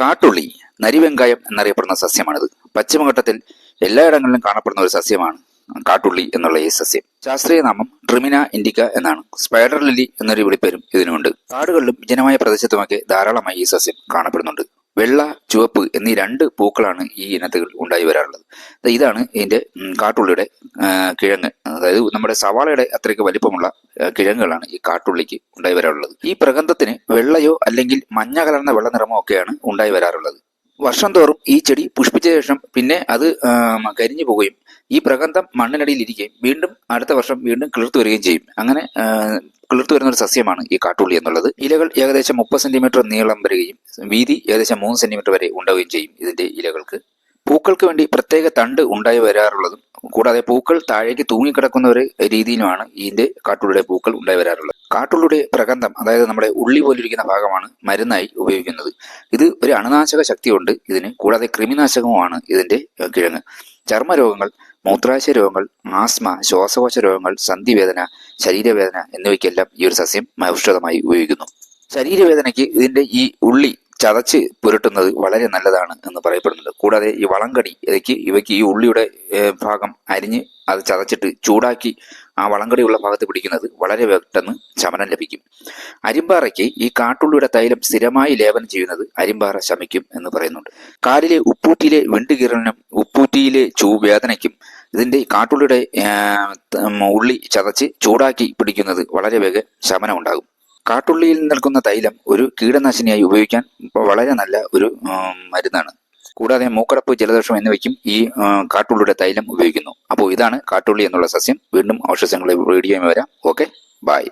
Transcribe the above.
കാട്ടുള്ളി നരിവെങ്കായം എന്നറിയപ്പെടുന്ന സസ്യമാണിത്. പശ്ചിമഘട്ടത്തിൽ എല്ലായിടങ്ങളിലും കാണപ്പെടുന്ന ഒരു സസ്യമാണ് കാട്ടുള്ളി എന്നുള്ള ഈ സസ്യം. ശാസ്ത്രീയ നാമം ട്രിമിന ഇൻഡിക്ക എന്നാണ്. സ്പൈഡർ ലില്ലി എന്നൊരു വിളിപ്പേരും ഇതിനുണ്ട് കാടുകളിലും വിജനമായ പ്രദേശത്തുമൊക്കെ ധാരാളമായി ഈ സസ്യം കാണപ്പെടുന്നുണ്ട്. വെള്ള ചുവപ്പ് എന്നീ രണ്ട് പൂക്കളാണ് ഈ ഇനത്തുകൾ ഉണ്ടായി വരാറുള്ളത്. ഇതാണ് ഇതിന്റെ ഉം, കാട്ടുള്ളിയുടെ കിഴങ്ങ്. അതായത് നമ്മുടെ സവാളയുടെ അത്രയ്ക്ക് വലിപ്പമുള്ള കിഴങ്ങുകളാണ് ഈ കാട്ടുള്ളിക്ക് ഉണ്ടായി വരാറുള്ളത്. ഈ പ്രകന്ധത്തിന് വെള്ളയോ അല്ലെങ്കിൽ മഞ്ഞ കലർന്ന വെള്ള നിറമോ ഒക്കെയാണ് ഉണ്ടായി വരാറുള്ളത്. വർഷം തോറും ഈ ചെടി പുഷ്പിച്ച ശേഷം പിന്നെ അത് കരിഞ്ഞു പോവുകയും ഈ പ്രകന്ധം മണ്ണിനടിയിൽ ഇരിക്കുകയും വീണ്ടും അടുത്ത വർഷം വീണ്ടും കിളിർത്തു വരികയും ചെയ്യും. അങ്ങനെ കിളിർത്തു വരുന്ന ഒരു സസ്യമാണ് ഈ കാട്ടുള്ളി എന്നുള്ളത്. ഇലകൾ ഏകദേശം മുപ്പത് സെന്റിമീറ്റർ നീളം വരികയും വീതി ഏകദേശം മൂന്ന് സെന്റിമീറ്റർ വരെ ഉണ്ടാവുകയും ചെയ്യും ഇതിന്റെ ഇലകൾക്ക്. പൂക്കൾക്ക് വേണ്ടി പ്രത്യേക തണ്ട് ഉണ്ടായി വരാറുള്ളതും കൂടാതെ പൂക്കൾ താഴേക്ക് തൂങ്ങിക്കിടക്കുന്ന ഒരു രീതിയിലുമാണ് ഇതിന്റെ കാട്ടുള്ളിയുടെ പൂക്കൾ ഉണ്ടായി വരാറുള്ളത്. കാട്ടുള്ളിയുടെ പ്രകന്ധം അതായത് നമ്മുടെ ഉള്ളി പോലിരിക്കുന്ന ഭാഗമാണ് മരുന്നായി ഉപയോഗിക്കുന്നത്. ഇത് ഒരു അണുനാശക ശക്തിയുണ്ട് ഇതിന് കൂടാതെ കൃമിനാശകവുമാണ് ഇതിന്റെ കിഴങ്ങ്. കിഴങ്ങ് ചർമ്മരോഗങ്ങൾ മൂത്രാശയ രോഗങ്ങൾ ആസ്മ ശ്വാസകോശ രോഗങ്ങൾ സന്ധിവേദന ശരീരവേദന എന്നിവയ്ക്കെല്ലാം ഈ ഒരു സസ്യം ഔഷധമായി ഉപയോഗിക്കുന്നു. ശരീരവേദനയ്ക്ക് ഇതിന്റെ ഈ ഉള്ളി ചതച്ച് പുരട്ടുന്നത് വളരെ നല്ലതാണ് എന്ന് പറയപ്പെടുന്നുണ്ട്. കൂടാതെ ഈ വളങ്കടി ഇവയ്ക്ക് ഇവയ്ക്ക് ഈ ഉള്ളിയുടെ ഭാഗം അരിഞ്ഞ് അത് ചതച്ചിട്ട് ചൂടാക്കി ആ വളങ്കടിയുള്ള ഭാഗത്ത് പിടിക്കുന്നത് വളരെ പെട്ടെന്ന് ശമനം ലഭിക്കും. അരിമ്പാറയ്ക്ക് ഈ കാട്ടുള്ളിയുടെ തൈലം സ്ഥിരമായി ലേപനം ചെയ്യുന്നത് അരിമ്പാറ ശമിക്കും എന്ന് പറയുന്നുണ്ട്. കാലിലെ ഉപ്പൂറ്റിയിലെ വെണ്ടുകീറലിനും ഉപ്പൂറ്റിയിലെ ചൂ വേദനയ്ക്കും ഇതിന്റെ ഈ കാട്ടുള്ളിയുടെ ഉള്ളി ചതച്ച് ചൂടാക്കി പിടിക്കുന്നത് വളരെ വേഗം ശമനം ഉണ്ടാകും കാട്ടുള്ളിയിൽ നിൽക്കുന്ന തൈലം ഒരു കീടനാശിനിയായി ഉപയോഗിക്കാൻ വളരെ നല്ല ഒരു മരുന്നാണ്. കൂടാതെ മൂക്കടപ്പ് ജലദോഷം എന്നിവയ്ക്കും ഈ കാട്ടുള്ളിയുടെ തൈലം ഉപയോഗിക്കുന്നു. അപ്പോൾ ഇതാണ് കാട്ടുള്ളി എന്നുള്ള സസ്യം. വീണ്ടും ഔഷധങ്ങളെ വീഡിയോ വരാം. Okay bye